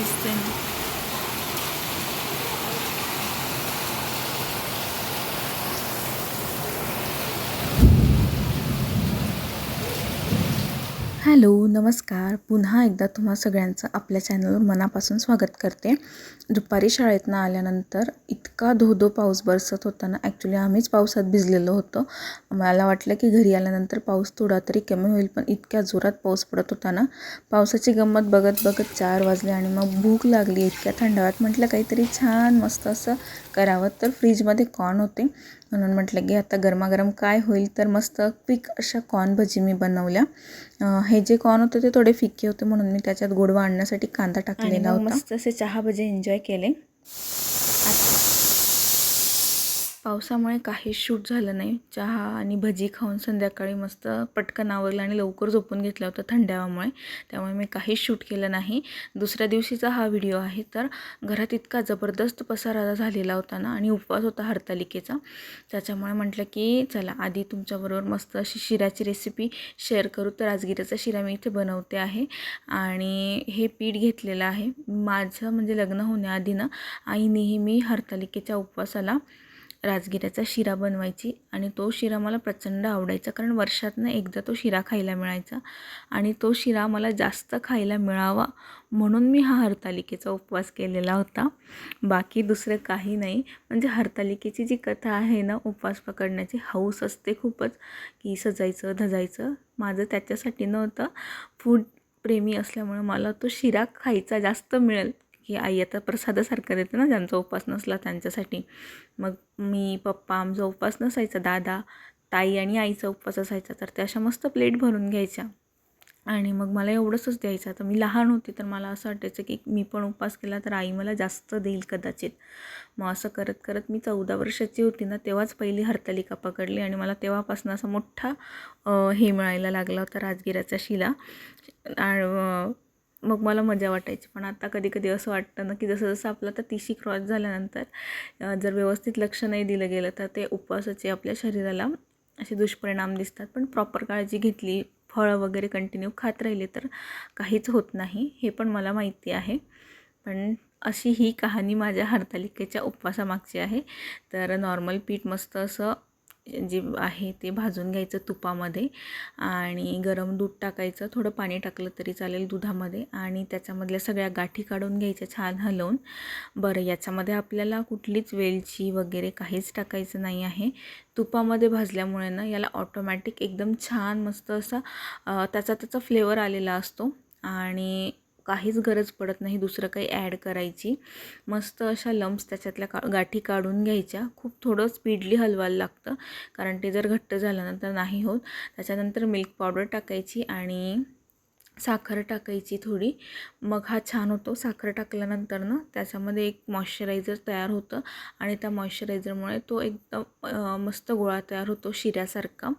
assistem. Hello नमस्कार. पुन्हा एकदा तुम्हा सगळ्यांचं आपल्या चॅनलवर मनापासून स्वागत करते. दुपारी शाळेतनं आल्यानंतर इतका धो धो पाऊस बरसत होता ना ॲक्च्युली आम्हीच पावसात भिजलेलो होतो. मला वाटलं की घरी आल्यानंतर पाऊस थोडा तरी कमी होईल पण इतक्या जोरात पाऊस पडत होता ना पावसाची गंमत बघत बघत चार वाजले आणि मग भूक लागली इतक्या थंडाव्यात म्हटलं काहीतरी छान मस्त असं करावं तर फ्रीजमध्ये कॉर्न होते. म्हणून म्हटलं की आता गरमागरम काय होईल तर मस्त क्विक अशा कॉर्न भजी मी बनवल्या. हे जे कॉर्न होते ते थोडे फिके होते म्हणून मी त्याच्यात गोडवा आणण्यासाठी कांदा टाकलेला होता. मस्त असे चहा भजे एन्जॉय केले. पावसामुळे काहीच शूट झालं नाही. चहा आणि भजी खाऊन संध्याकाळी मस्त पटकन आवरलं आणि लवकर झोपून घेतलं होतं थंडाव्यामुळे त्यामुळे मी काहीच शूट केलं नाही. दुसऱ्या दिवशीचा हा व्हिडिओ आहे. तर घरात इतका जबरदस्त पसारा झालेला होता ना आणि उपवास होता हरतालिकेचा. त्याच्यामुळे म्हटलं की चला आधी तुमच्याबरोबर मस्त अशी शिऱ्याची रेसिपी शेअर करू. तर राजगिऱ्याचा शिरा मी इथे बनवते आहे. आणि हे पीठ घेतलेलं आहे. माझं म्हणजे लग्न होण्याआधी ना आई नेहमी हरतालिकेच्या उपवासाला राजगिऱ्याचा शिरा बनवायची आणि तो शिरा मला प्रचंड आवडायचा कारण वर्षातनं एकदा तो शिरा खायला मिळायचा आणि तो शिरा मला जास्त खायला मिळावा म्हणून मी हा हरतालिकेचा उपवास केलेला होता. बाकी दुसरं काही नाही. म्हणजे हरतालिकेची जी कथा आहे ना उपवास पकडण्याची हौस असते खूपच की सजायचं धजायचं. माझं त्याच्यासाठी नव्हतं. फूड प्रेमी असल्यामुळे मला तो शिरा खायचा जास्त मिळेल. की आई आता प्रसादासारखं देते ना ज्यांचा उपवास नसला त्यांच्यासाठी. मग मी पप्पा आमचा उपवास नसायचा दादा ताई आणि आईचा उपवास असायचा तर त्या अशा मस्त प्लेट भरून घ्यायच्या. आणि मग मला एवढंच द्यायचं. तर मी लहान होती तर मला असं वाटायचं की मी पण उपवास केला तर आई मला जास्त देईल कदाचित. मग असं करत करत मी चौदा वर्षाची होती ना तेव्हाच पहिली हरतालिका पकडली आणि मला तेव्हापासून असा मोठा हे मिळायला लागला होता राजगिराचा शिला. आणि मग मला मजा वाटायची. पण आता कधी कधी असं वाटतं ना की जसं जसं आपलं आता तिशी क्रॉस झाल्यानंतर जर व्यवस्थित लक्ष नाही दिलं गेलं तर ते उपवासाचे आपल्या शरीराला असे दुष्परिणाम दिसतात. पण प्रॉपर काळजी घेतली फळं वगैरे कंटिन्यू खात राहिले तर काहीच होत नाही हे पण मला माहिती आहे. पण अशी ही कहाणी माझ्या हरतालिकेच्या उपवासामागची आहे. तर नॉर्मल पीठ मस्त असं जे आहे ते भाजून घ्यायचं तुपामध्ये आणि गरम दूध टाकायचं. थोडं पाणी टाकलं तरी चालेल दुधामध्ये आणि त्याच्यामधल्या सगळ्या गाठी काढून घ्यायच्या छान हलवून. बरं याच्यामध्ये आपल्याला कुठलीच वेलची वगैरे काहीच टाकायचं नाही आहे. तुपामध्ये भाजल्यामुळे ना याला ऑटोमॅटिक एकदम छान मस्त असा त्याचा त्याचा फ्लेवर आलेला असतो. आणि काहीच गरज पडत नाही दुसरं काही ॲड करायची. मस्त अशा लम्स त्याच्यातल्या का गाठी काढून घ्यायच्या. खूप थोडं स्पीडली हलवायला लागतं. कारण ते जर घट्ट झाल्यानंतर नाही होत. त्याच्यानंतर मिल्क पावडर टाकायची आणि साखर टाकायची थोडी. मग हा छान होतो साखर टाकल्यानंतर ना त्याच्यामध्ये एक मॉइश्चरायझर तयार होतं आणि त्या मॉइश्चरायझरमुळे तो एकदम मस्त गोळा तयार होतो शिऱ्यासारखा.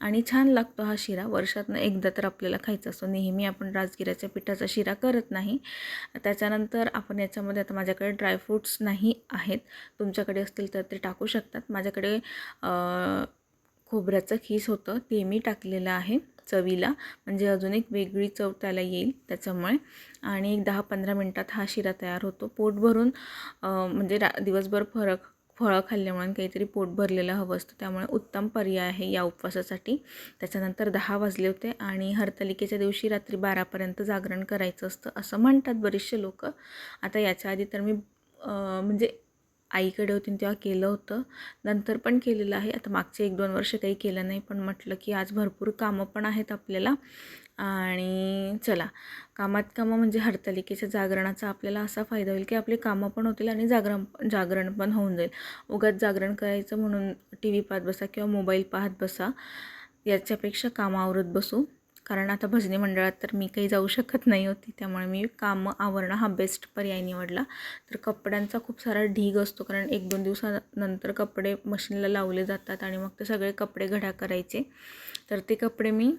आणि छान लागतो हा शिरा. वर्षातनं एकदा तर आपल्याला खायचा असतो. नेहमी आपण राजगिऱ्याच्या पिठाचा शिरा करत नाही. त्याच्यानंतर आपण याच्यामध्ये आता माझ्याकडे ड्रायफ्रूट्स नाही आहेत. तुमच्याकडे असतील तर ते टाकू शकतात. माझ्याकडे खोबऱ्याचं खीस होतं ते मी टाकलेलं आहे चवीला. म्हणजे अजून एक वेगळी चव त्याला येईल त्याच्यामुळे. आणि एक दहा पंधरा मिनटात हा शिरा तयार होतो. पोट भरून म्हणजे रा दिवसभर फरक फळं खाल्ल्यामुळे काहीतरी पोट भरलेलं हवं असतं. त्यामुळे उत्तम पर्याय आहे या उपवासासाठी. त्याच्यानंतर दहा वाजले होते आणि हरतालिकेच्या दिवशी रात्री बारापर्यंत जागरण करायचं असतं असं म्हणतात बरेचसे लोक. आता याच्या आधी तर मी म्हणजे आईकडे होती तेव्हा केलं होतं. नंतर पण केलेलं आहे. आता मागचे एक दोन वर्ष काही केलं नाही पण म्हटलं की आज भरपूर कामं पण आहेत आपल्याला. आणि चला कामात कामं म्हणजे हरतालिकेच्या जागरणाचा आपल्याला असा फायदा होईल की आपली कामं पण होतील आणि जागरण जागरण पण होऊन जाईल. उगाच जागरण करायचं म्हणून टी व्ही पाहत बसा किंवा मोबाईल पाहत बसा. याच्यापेक्षा कामावरत बसू. कारण आता भजनी मंडळात तर मी काही जाऊ शकत नाही होती त्यामुळे मी कामं आवरणं हा बेस्ट पर्याय निवडला. तर कपड्यांचा खूप सारा ढीग असतो कारण एक दोन दिवसानंतर कपडे मशीनला लावले जातात आणि मग ते सगळे कपडे घडा करायचे. तर ते कपडे मी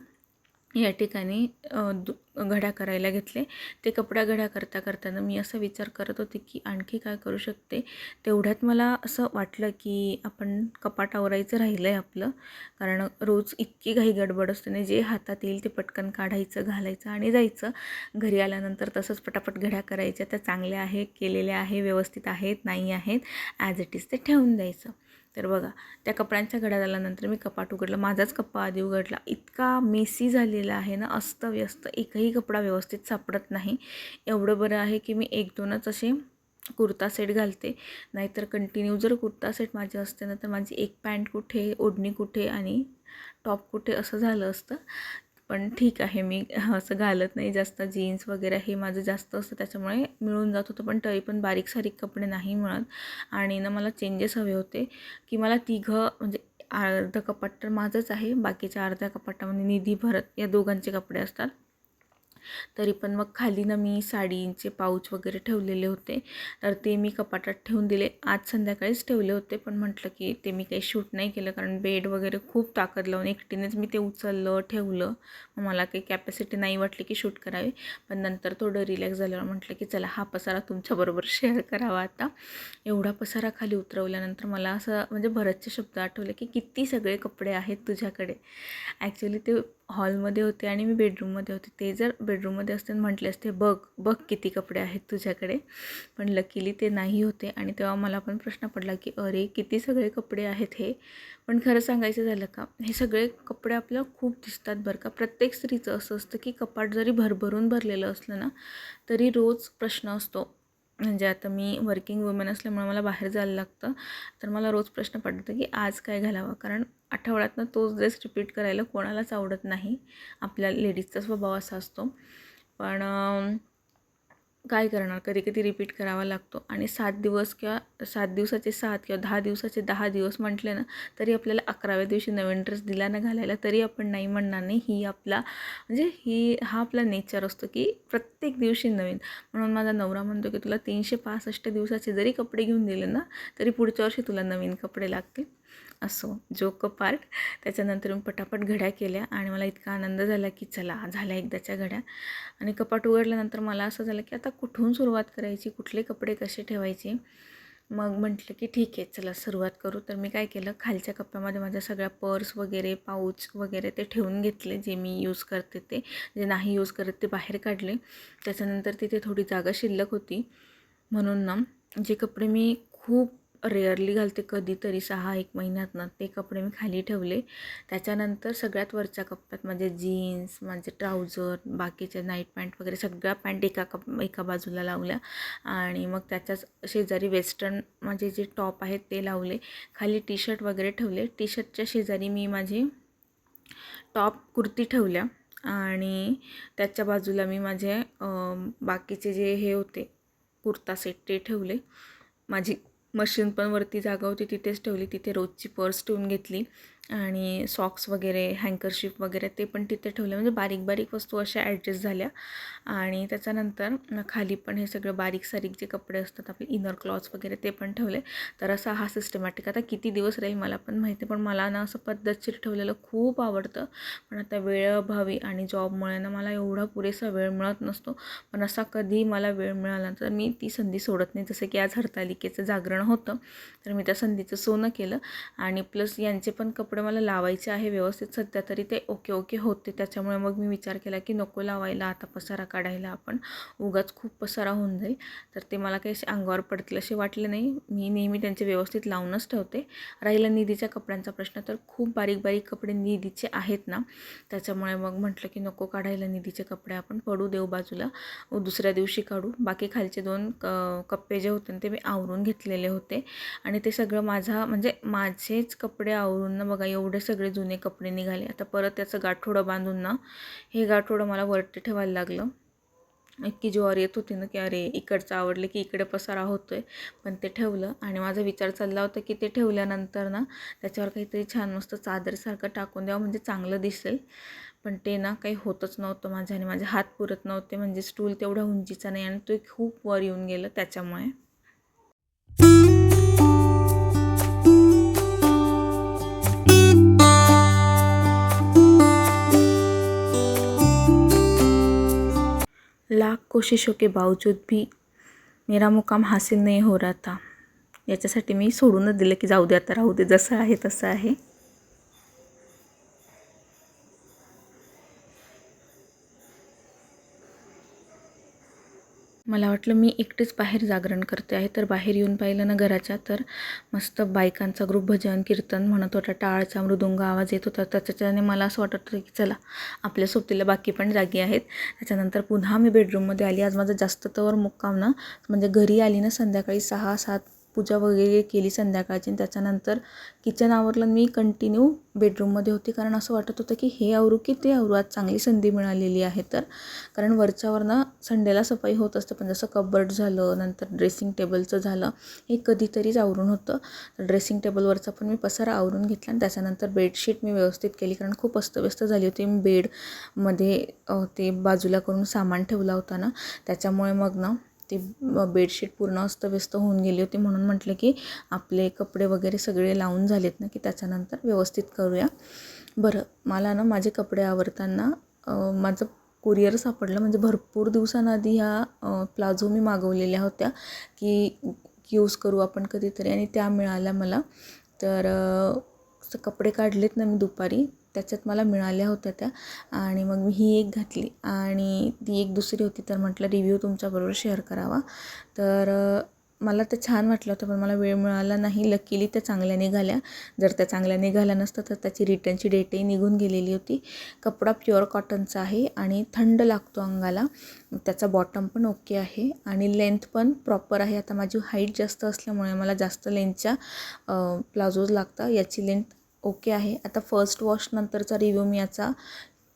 या ठिकाणी दु घड्या करायला घेतले. ते कपड्या घड्या करता करताना मी असा विचार करत होते की आणखी काय करू शकते? तेवढ्यात मला असं वाटलं की आपण कपाट आवरायचं राहिलं आहे आपलं. कारण रोज इतकी घाई गडबड असते ना जे हातात येईल ते पटकन काढायचं घालायचं आणि जायचं. घरी आल्यानंतर तसंच पटापट घड्या करायच्या. त्या चांगल्या आहे केलेल्या आहे व्यवस्थित आहेत नाही आहेत. ॲज इट इज ते ठेवून द्यायचं. तर बघा त्या कपड्यांच्या घड्या झाल्यानंतर मी कपाट उघडला. माझाच कप्पा आधी उघडला. इतका मेसी झालेला आहे ना अस्तव्यस्त. एकही कपडा व्यवस्थित सापडत नाही. एवढं बरं आहे की मी एक दोनच असे कुर्ता सेट घालते. नाहीतर कंटिन्यू जर कुर्ता सेट माझे असते ना तर माझी एक पॅन्ट कुठे ओढणी कुठे आणि टॉप कुठे असं झालं असतं. पण ठीक आहे मी असं घालत नाही जास्त. जीन्स वगैरे हे माझं जास्त असतं त्याच्यामुळे मिळून जात होतं. पण तरी पण बारीक सारीक कपडे नाही मिळत. आणि ना मला चेंजेस हवे होते की मला तिघं म्हणजे अर्धं कपाट तर माझंच आहे. बाकीच्या अर्ध्या कपाटामध्ये निधी भरत या दोघांचे कपडे असतात. तरी पण मग खाली ना मी साडींचे पाऊच वगैरे ठेवलेले होते. तर ते मी कपाटात ठेवून दिले. आज संध्याकाळीच ठेवले होते पण म्हटलं की ते मी काही शूट नाही केलं कारण बेड वगैरे खूप ताकद लावून एकटीनेच मी ते उचललं ठेवलं. मग मला काही कॅपॅसिटी नाही वाटली की शूट करावी. पण नंतर थोडं रिलॅक्स झाल्यावर म्हटलं की चला हा पसारा तुमच्याबरोबर शेअर करावा आता. एवढा पसारा खाली उतरवल्यानंतर मला असं म्हणजे बरेचसे शब्द आठवले की किती सगळे कपडे आहेत तुझ्याकडे. ॲक्च्युली ते हॉलमध्ये होते आणि मी बेडरूममध्ये होते. ते जर बेडरूममध्ये असते म्हटले असते बघ बघ किती कपडे आहेत तुझ्याकडे. पण लकीली ते नाही होते आणि तेव्हा मला पण प्रश्न पडला की अरे किती सगळे कपडे आहेत हे? पण खरं सांगायचं झालं का हे सगळे कपडे आपल्याला खूप दिसतात बरं का. प्रत्येक स्त्रीचं असं असतं की कपाट जरी भरभरून भरलेलं असलं ना तरी रोज प्रश्न असतो म्हणजे आता मी वर्किंग वुमेन असल्यामुळे मला बाहेर जायला लागतं. तर मला रोज प्रश्न पडतो की आज काय घालावं? कारण आठवड्यातनं तोच ड्रेस रिपीट करायला कोणालाच आवडत नाही. आपल्या लेडीजचा स्वभाव असा असतो. पण काय करणार? कधी कधी रिपीट करावा लागतो. आणि सात दिवस किंवा सात दिवसाचे सात किंवा दहा दिवसाचे दहा दिवस म्हटले ना तरी आपल्याला अकराव्या दिवशी नवीन ड्रेस दिला ना घालायला तरी आपण नाही म्हणणार. नाही ही आपला म्हणजे ही हा आपला नेचर असतो की प्रत्येक दिवशी नवीन. म्हणून माझा नवरा म्हणतो की तुला तीनशे पासष्ट दिवसाचे जरी कपडे घेऊन दिले ना तरी पुढच्या वर्षी तुला नवीन कपडे लागतील. असो जोक पार्ट त्याच्यानंतर मी पटापट घड्या केल्या आणि मला इतका आनंद झाला की चला झाल्या एकदाच्या घड्या. आणि कपाट उघडल्यानंतर मला असं झालं की आता कुठून सुरुवात करायची? कुठले कपडे कसे ठेवायचे? मग म्हटलं की ठीक आहे चला सुरुवात करू. तर मी काय केलं खालच्या कप्प्यामध्ये माझ्या सगळ्या पर्स वगैरे पाऊच वगैरे ते ठेवून घेतले जे मी यूज करते ते. जे नाही यूज करत ते बाहेर काढले. त्याच्यानंतर तिथे थोडी जागा शिल्लक होती. म्हणून ना जे कपडे मी खूप रेअरली घालते कधीतरी सहा एक महिन्यातनं ते कपडे मी खाली ठेवले. त्याच्यानंतर सगळ्यात वरच्या कप्प्यात माझे जीन्स माझे ट्राउजर बाकीचे नाईट पॅन्ट वगैरे सगळ्या पॅन्ट एका कप एका बाजूला लावल्या. आणि मग त्याच्याच शेजारी वेस्टर्न माझे जे टॉप आहेत ते लावले. खाली टी शर्ट वगैरे ठेवले. टी शर्टच्या शेजारी मी माझे टॉप कुर्ती ठेवल्या. आणि त्याच्या बाजूला मी माझे बाकीचे जे हे होते कुर्ता सेट ते ठेवले. माझी मशीन पण वरती जागा होती तिथेच ठेवली. तिथे रोजची पर्स ठेवून घेतली. आणि सॉक्स वगैरे हँकरशिप वगैरे ते पण तिथे ठेवले. म्हणजे बारीक बारीक वस्तू अशा ॲडजस्ट झाल्या. आणि त्याच्यानंतर खाली पण हे सगळं बारीक सारीक जे कपडे असतात आपले इनर क्लॉथ्स वगैरे ते पण ठेवले. तर असा हा सिस्टमॅटिक आता किती दिवस राहील मला पण माहिती पण मला ना असं पद्धतशीर ठेवलेलं खूप आवडतं. पण आता वेळअभावी आणि जॉबमुळे ना मला एवढा पुरेसा वेळ मिळत नसतो. पण असा कधी मला वेळ मिळाला तर मी ती संधी सोडत नाही. जसं की आज हरतालिकेचं जागरण होतं तर मी त्या संधीचं सोनं केलं. आणि प्लस यांचे पण कपडे कपडे मला लावायचे आहे व्यवस्थित सध्या तरी ते ओके ओके होते. त्याच्यामुळे मग मी विचार केला की नको लावायला आता पसारा काढायला आपण. उगाच खूप पसारा होऊन जाईल. तर ते मला काही असे अंगावर पडतील असे वाटले नाही. मी नेहमी त्यांचे व्यवस्थित लावूनच ठेवते. राहिला निधीच्या कपड्यांचा प्रश्न तर खूप बारीक बारीक कपडे निधीचे आहेत ना. त्याच्यामुळे मग म्हटलं की नको काढायला निधीचे कपडे आपण पडू देऊ बाजूला. दुसऱ्या दिवशी काढू. बाकी खालचे दोन क कप्पे जे होते ते मी आवरून घेतलेले होते. आणि ते सगळं माझा म्हणजे माझेच कपडे आवरून ना बघा एवढे सगळे जुने कपडे निघाले. आता परत त्याचं गाठोडं बांधून ना हे गाठोडं मला वरती ठेवायला लागलं. इतकी ज्वार येत होती ना की अरे इकडचं आवडलं की इकडे पसारा होतो आहे पण ते ठेवलं आणि माझा विचार चालला होता की ते ठेवल्यानंतर ना त्याच्यावर काहीतरी छान मस्त चादरसारखं टाकून द्यावं म्हणजे चांगलं दिसेल. पण ते ना काही होतच नव्हतं माझ्या आणि माझे हात पुरत नव्हते. म्हणजे स्टूल तेवढा उंचीचा नाही आणि तो खूप वर येऊन गेलं त्याच्यामुळे. कोशिशों के बावजूद भी मेरा मुकाम हासिल नाही हो रहा था याच्यासाठी मी सोडूनच दिलं की जाऊ दे आता राहू दे जसं आहे तसं आहे. मला वाटलं मी एकटेच बाहेर जागरण करते आहे. तर बाहेर येऊन पाहिलं ना घराच्या तर मस्त बायकांचा ग्रुप भजन कीर्तन म्हणत होता. टाळचा मृदुंग आवाज येत होता. त्याच्याने मला असं वाटत होतं की चला आपल्या सोबतीला बाकी पण जागी आहेत. त्याच्यानंतर पुन्हा मी बेडरूममध्ये आली. आज माझा जास्त तवर मुक्काम ना म्हणजे घरी आली ना संध्याकाळी सहा सात पूजा वगैरे केली संध्याकाळची आणि त्याच्यानंतर किचन आवरलं मी कंटिन्यू बेडरूममध्ये होती. कारण असं वाटत होतं की हे आवरू की ते आवरू? आज चांगली संधी मिळालेली आहे तर. कारण वरच्यावरनं संडेला सफाई होत असते. पण जसं कबर्ड झालं नंतर ड्रेसिंग टेबलचं झालं हे कधीतरीच आवरून होतं. तर ड्रेसिंग टेबलवरचा पण मी पसारा आवरून घेतला आणि त्याच्यानंतर बेडशीट मी व्यवस्थित केली. कारण खूप अस्तव्यस्त झाली होती. मी बेडमध्ये ते बाजूला करून सामान ठेवला होता ना त्याच्यामुळे मग ना ती बेडशीट पूर्ण अस्तव्यस्त होऊन गेली होती म्हणून म्हटलं की आपले कपडे वगैरे सगळे लावून झालेत ना की त्याच्यानंतर व्यवस्थित करूया. बरं मला ना माझे कपडे आवरताना माझं कुरिअर सापडलं. म्हणजे भरपूर दिवसांआधी ह्या प्लाझो मी मागवलेल्या होत्या की यूज करू आपण कधीतरी आणि त्या मिळाल्या मला. तर असं कपडे काढलेत ना मी दुपारी. त्याच्यात मला मिळाल्या होत्या त्या. आणि मग मी ही एक घातली. आणि ती एक दुसरी होती तर म्हटलं रिव्ह्यू तुमच्याबरोबर शेअर करावा. तर मला ते छान वाटलं होतं पण मला वेळ मिळाला नाही. लकीली त्या चांगल्या निघाल्या. जर त्या चांगल्या निघाल्या नसतं तर त्याची रिटर्नची डेटही निघून गेलेली होती. कपडा प्युअर कॉटनचा आहे आणि थंड लागतो अंगाला. त्याचा बॉटम पण ओके आहे. आणि लेंथ पण प्रॉपर आहे. आता माझी हाईट जास्त असल्यामुळे मला जास्त लेंथच्या प्लाझोज लागतात याची लेंथ ओके आहे. आता फर्स्ट वॉशनंतरचा रिव्ह्यू मी याचा.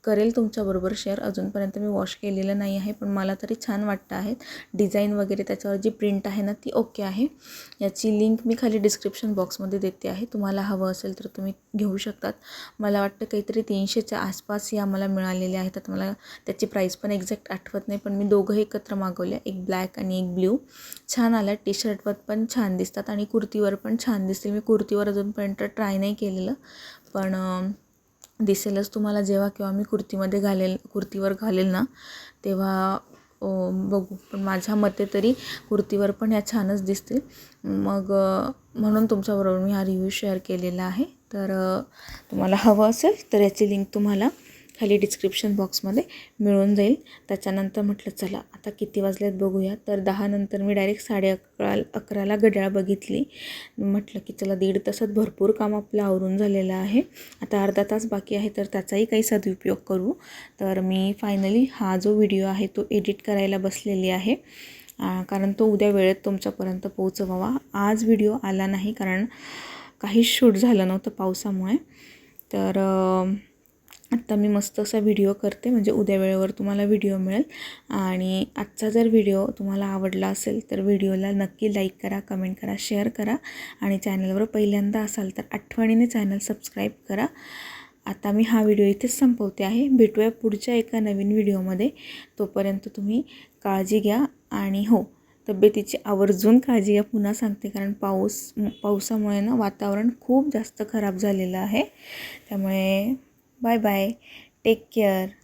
करेल तुमच्याबरोबर शेअर. अजूनपर्यंत मी वॉश केलेलं नाही आहे पण मला तरी छान वाटतं आहेत डिझाईन वगैरे त्याच्यावर जी प्रिंट आहे ना ती ओके आहे. याची लिंक मी खाली डिस्क्रिप्शन बॉक्समध्ये देते आहे. तुम्हाला हवं असेल तर तुम्ही घेऊ शकतात. मला वाटतं काहीतरी तीनशेच्या आसपास या मला मिळालेले आहेत. आता मला त्याची प्राईस पण एक्झॅक्ट आठवत नाही पण मी दोघं एकत्र मागवल्या. एक ब्लॅक आणि एक ब्ल्यू. छान आल्या. टी शर्टवर पण छान दिसतात आणि कुर्तीवर पण छान दिसतील. मी कुर्तीवर अजूनपर्यंत ट्राय नाही केलेलं. पण दिसेलच तुम्हाला जेव्हा केव्हा मी कुर्तीमध्ये घालेल कुर्तीवर घालेल ना तेव्हा बघू. पण माझ्या मते तरी कुर्तीवर पण ह्या छानच दिसतील. मग म्हणून तुमच्याबरोबर मी हा रिव्ह्यू शेअर केलेला आहे. तर तुम्हाला हवं असेल तर याची लिंक तुम्हाला खाली डिस्क्रिप्शन बॉक्समध्ये मिळून जाईल. त्याच्यानंतर म्हटलं चला आता किती वाजल्यात बघूया. तर दहानंतर मी डायरेक्ट साडे अकरा अकराला घड्याळ बघितली. म्हटलं की चला दीड तासात भरपूर काम आपलं आवरून झालेलं आहे. आता अर्धा तास बाकी आहे तर त्याचाही काही सदुपयोग करू. तर मी फायनली हा जो व्हिडिओ आहे तो एडिट करायला बसलेली आहे. कारण तो उद्या वेळेत तुमच्यापर्यंत पोहोचवावा. आज व्हिडिओ आला नाही कारण काहीच शूट झालं नव्हतं पावसामुळे. तर आत्ता मी मस्त असा व्हिडिओ करते म्हणजे उद्या वेळेवर तुम्हाला व्हिडिओ मिळेल. आणि आजचा जर व्हिडिओ तुम्हाला आवडला असेल तर व्हिडिओला नक्की लाईक करा कमेंट करा शेअर करा. आणि चॅनलवर पहिल्यांदा असाल तर आठवणीने चॅनल सबस्क्राईब करा. आता मी हा व्हिडिओ इथेच संपवते आहे. भेटूया पुढच्या एका नवीन व्हिडिओमध्ये तोपर्यंत तुम्ही काळजी घ्या. आणि हो तब्येतीची आवर्जून काळजी घ्या. पुन्हा सांगते कारण पाऊस पावसामुळे ना वातावरण खूप जास्त खराब झालेलं आहे. त्यामुळे Bye bye. Take care.